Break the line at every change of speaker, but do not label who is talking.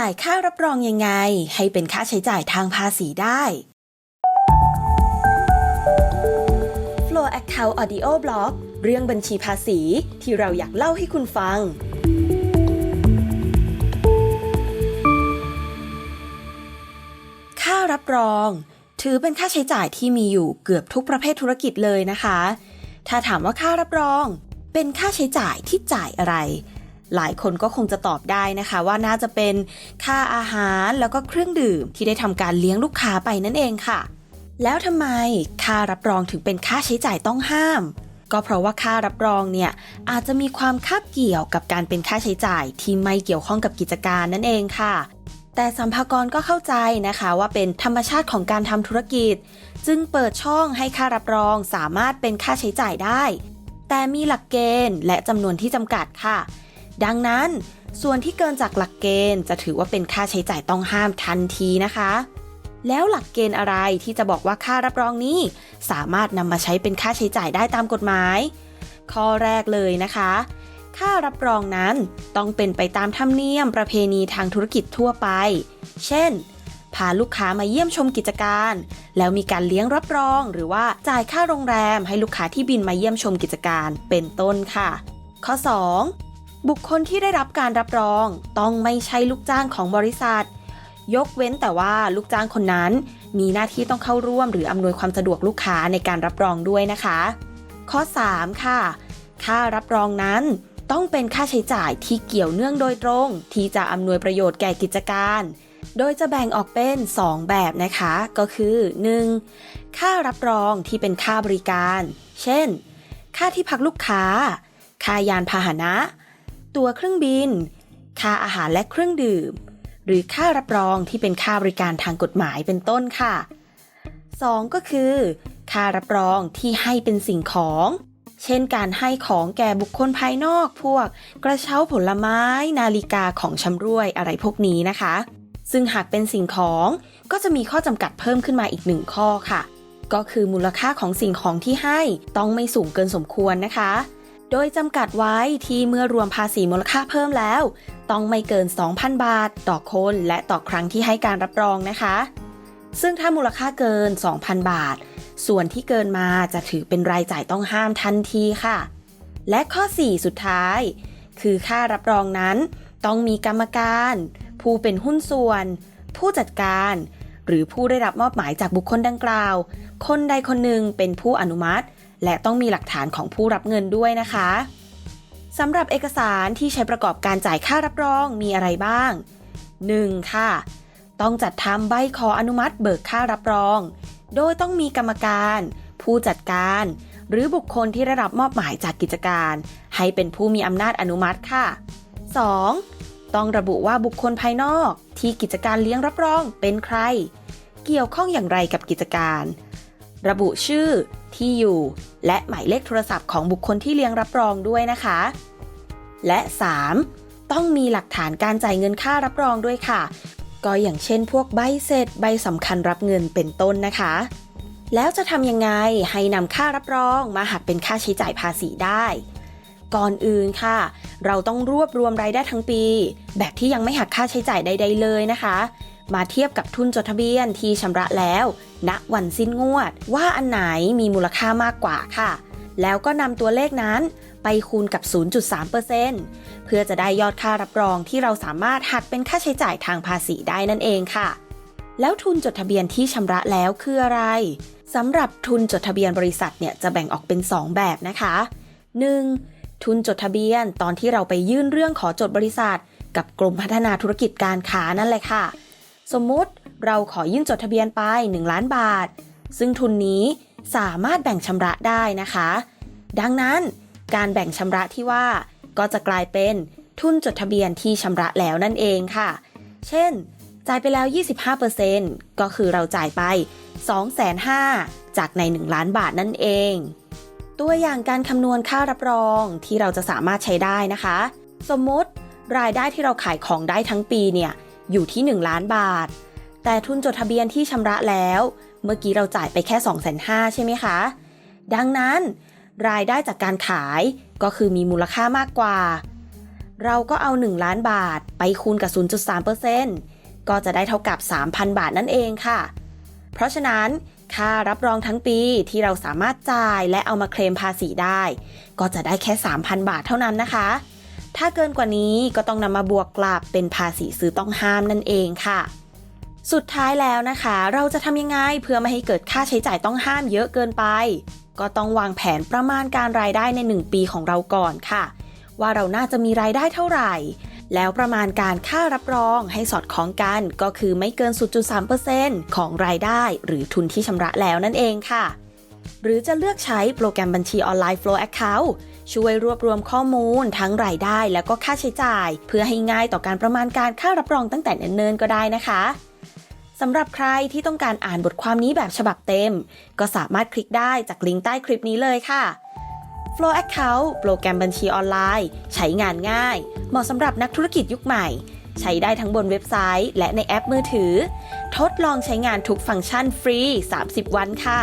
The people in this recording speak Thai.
จ่ายค่ารับรองยังไง ให้เป็นค่าใช้จ่ายทางภาษีได้ Flow Account Audio Blog เรื่องบัญชีภาษีที่เราอยากเล่าให้คุณฟัง ค่ารับรอง ถือเป็นค่าใช้จ่ายที่มีอยู่เกือบทุกประเภทธุรกิจเลยนะคะ ถ้าถามว่าค่ารับรอง เป็นค่าใช้จ่ายที่จ่ายอะไร หลายคนก็คงจะตอบได้นะคะ ว่าน่าจะเป็นค่าอาหารแล้วก็เครื่องดื่มที่ได้ทำการเลี้ยงลูกค้าไปนั่นเองค่ะ แล้วทำไมค่ารับรองถึงเป็นค่าใช้จ่ายต้องห้าม ก็เพราะว่าค่ารับรองเนี่ยอาจจะมีความคาบเกี่ยวกับการเป็นค่าใช้จ่ายที่ไม่เกี่ยวข้องกับกิจการนั่นเองค่ะแต่สัมภากรก็เข้าใจนะคะว่าเป็นธรรมชาติของการทำธุรกิจ จึงเปิดช่องให้ค่ารับรองสามารถเป็นค่าใช้จ่ายได้ แต่มีหลักเกณฑ์และจำนวนที่จำกัดค่ะ ดังนั้น ส่วนที่เกินจากหลักเกณฑ์จะถือว่าเป็นค่าใช้จ่ายต้องห้ามทันทีนะคะ แล้วหลักเกณฑ์อะไรที่จะบอกว่าค่ารับรองนี้ สามารถนำมาใช้เป็นค่าใช้จ่ายได้ตามกฎหมาย ข้อแรกเลยนะคะ ค่ารับรองนั้นต้องเป็นไปตามธรรมเนียมประเพณีทางธุรกิจทั่วไป เช่นพาลูกค้ามาเยี่ยมชมกิจการ แล้วมีการเลี้ยงรับรอง หรือว่าจ่ายค่าโรงแรมให้ลูกค้าที่บินมาเยี่ยมชมกิจการเป็นต้นค่ะ ข้อ 2. บุคคลที่ได้รับการรับรองต้องไม่ใช่ลูกจ้างของบริษัท ยกเว้นแต่ว่าลูกจ้างคนนั้น มีหน้าที่ต้องเข้าร่วม หรืออำนวยความสะดวกลูกค้าในการรับรองด้วยนะคะ ข้อ 3 ค่ะ ค่ารับรองนั้นต้องเป็นค่าใช้จ่ายที่เกี่ยวเนื่องโดยตรง ที่จะอำนวยประโยชน์แก่กิจการ โดยจะแบ่งออกเป็น 2 แบบนะคะ ก็คือ 1. ค่ารับรองที่เป็นค่าบริการ เช่น ค่าที่พักลูกค้า ค่ายานพาหนะ ตั๋วเครื่องบิน ค่าอาหารและเครื่องดื่ม หรือค่ารับรองที่เป็นค่าบริการทางกฎหมายเป็นต้นค่ะ 2. ก็คือ ค่ารับรองที่ให้เป็นสิ่งของ เช่นการให้ของแก่บุคคลภายนอกพวก กระเช้าผลไม้ นาฬิกาของชำร่วยอะไรพวกนี้นะคะ ซึ่งหากเป็นสิ่งของก็จะมีข้อจำกัดเพิ่มขึ้นมาอีกหนึ่งข้อค่ะ ก็คือมูลค่าของสิ่งของที่ให้ต้องไม่สูงเกินสมควรนะคะ โดยจำกัดไว้ที่เมื่อรวมภาษีมูลค่าเพิ่มแล้ว ต้องไม่เกิน 2,000 บาท ต่อคนและต่อครั้งที่ให้การรับรองนะคะ ซึ่งถ้ามูลค่าเกิน 2,000 บาท ส่วนที่เกินมาจะถือเป็นรายจ่ายต้องห้ามทันทีค่ะ และข้อ 4 สุดท้าย คือค่ารับรองนั้น ต้องมีกรรมการ ผู้เป็นหุ้นส่วน ผู้จัดการ หรือผู้ได้รับมอบหมายจากบุคคลดังกล่าว คนใดคนหนึ่งเป็นผู้อนุมัติ และต้องมีหลักฐานของผู้รับเงินด้วยนะคะสำหรับเอกสารที่ใช้ประกอบการจ่ายค่ารับรองมีอะไรบ้าง 1. ค่ะ ต้องจัดทำใบขออนุมัติเบิกค่ารับรอง โดยต้องมีกรรมการ ผู้จัดการ หรือบุคคลที่ได้รับมอบหมายจากกิจการ ให้เป็นผู้มีอำนาจอนุมัติค่ะ 2. ต้องระบุว่าบุคคลภายนอก ที่กิจการเลี้ยงรับรองเป็นใคร เกี่ยวข้องอย่างไรกับกิจการ ระบุชื่อ ที่อยู่ และหมายเลขโทรศัพท์ของบุคคลที่เลี้ยงรับรองด้วยนะคะ และ 3. ต้องมีหลักฐานการจ่ายเงินค่ารับรองด้วยค่ะ ก็อย่างเช่น พวกใบเสร็จใบสำคัญรับเงินเป็นต้นนะคะ แล้วจะทำยังไงให้นำค่ารับรองมาหักเป็นค่าใช้จ่ายภาษีได้ ก่อนอื่นค่ะ เราต้องรวบรวมรายได้ทั้งปี แบบที่ยังไม่หักค่าใช้จ่ายใด ๆ เลยนะคะมาเทียบกับทุนจดทะเบียนที่ชำระแล้ว ณวันสิ้นงวด ว่าอันไหนมีมูลค่ามากกว่าค่ะ แล้วก็นำตัวเลขนั้นไปคูณกับ 0.3%เพื่อจะได้ยอดค่ารับรองที่เราสามารถหักเป็นค่าใช้จ่ายทางภาษีได้นั่นเองค่ะ แล้วทุนจดทะเบียนที่ชำระแล้วคืออะไรสำหรับทุนจดทะเบียนบริษัทเนี่ยจะแบ่งออกเป็น 2 แบบนะคะ 1. ทุนจดทะเบียนตอนที่เราไปยื่นเรื่องขอจดบริษัท กับกรมพัฒนาธุรกิจการค้านั่นแหละค่ะ สมมุติ เราขอยื่นจดทะเบียนไป 1 ล้านบาท ซึ่งทุนนี้สามารถแบ่งชำระได้นะคะ ดังนั้นการแบ่งชำระที่ว่าก็จะกลายเป็นทุนจดทะเบียนที่ชำระแล้วนั่นเองค่ะ เช่น จ่ายไปแล้ว 25%ก็คือเราจ่ายไป 2 5 0 0 0จากใน 1 ล้านบาทนั่นเอง ตัวอย่างการคำนวณค่ารับรองที่เราจะสามารถใช้ได้นะคะ สมมติรายได้ที่เราขายของได้ทั้งปีเนี่ยอยู่ที่ 1 ล้านบาท แต่ทุนจดทะเบียนที่ชำระแล้ว เมื่อกี้เราจ่ายไปแค่2 5 0 0 0ใช่ไหมคะ ดังนั้น รายได้จากการขายก็คือมีมูลค่ามากกว่า เราก็เอา 1 ล้านบาทไปคูณกับ 0.3%ก็จะได้เท่ากับ 3,000 บาทนั่นเองค่ะ เพราะฉะนั้นค่ารับรองทั้งปีที่เราสามารถจ่ายและเอามาเคลมภาษีได้ ก็จะได้แค่ 3,000 บาทเท่านั้นนะคะ ถ้าเกินกว่านี้ก็ต้องนำมาบวกกลับเป็นภาษีซื้อต้องห้ามนั่นเองค่ะ สุดท้ายแล้วนะคะ เราจะทำยังไงเพื่อไม่ให้เกิดค่าใช้จ่ายต้องห้ามเยอะเกินไป ก็ต้องวางแผนประมาณการรายได้ใน 1 ปีของเราก่อนค่ะ ว่าเราน่าจะมีรายได้เท่าไหร่ แล้วประมาณการค่ารับรองให้สอดคล้องกัน ก็คือไม่เกิน 0.3%ของรายได้ หรือทุนที่ชำระแล้วนั่นเองค่ะ หรือจะเลือกใช้โปรแกรมบัญชีออนไลน์ Flow Account ช่วยรวบรวมข้อมูลทั้งรายได้แล้วก็ค่าใช้จ่าย เพื่อให้ง่ายต่อการประมาณการค่ารับรองตั้งแต่เนิ่นๆก็ได้นะคะ สำหรับใครที่ต้องการอ่านบทความนี้แบบฉบับเต็ม ก็สามารถคลิกได้จากลิงก์ใต้คลิปนี้เลยค่ะ Flow Account โปรแกรมบัญชีออนไลน์ ใช้งานง่าย เหมาะสำหรับนักธุรกิจยุคใหม่ ใช้ได้ทั้งบนเว็บไซต์ และในแอปมือถือ ทดลองใช้งานทุกฟังก์ชันฟรี 30 วันค่ะ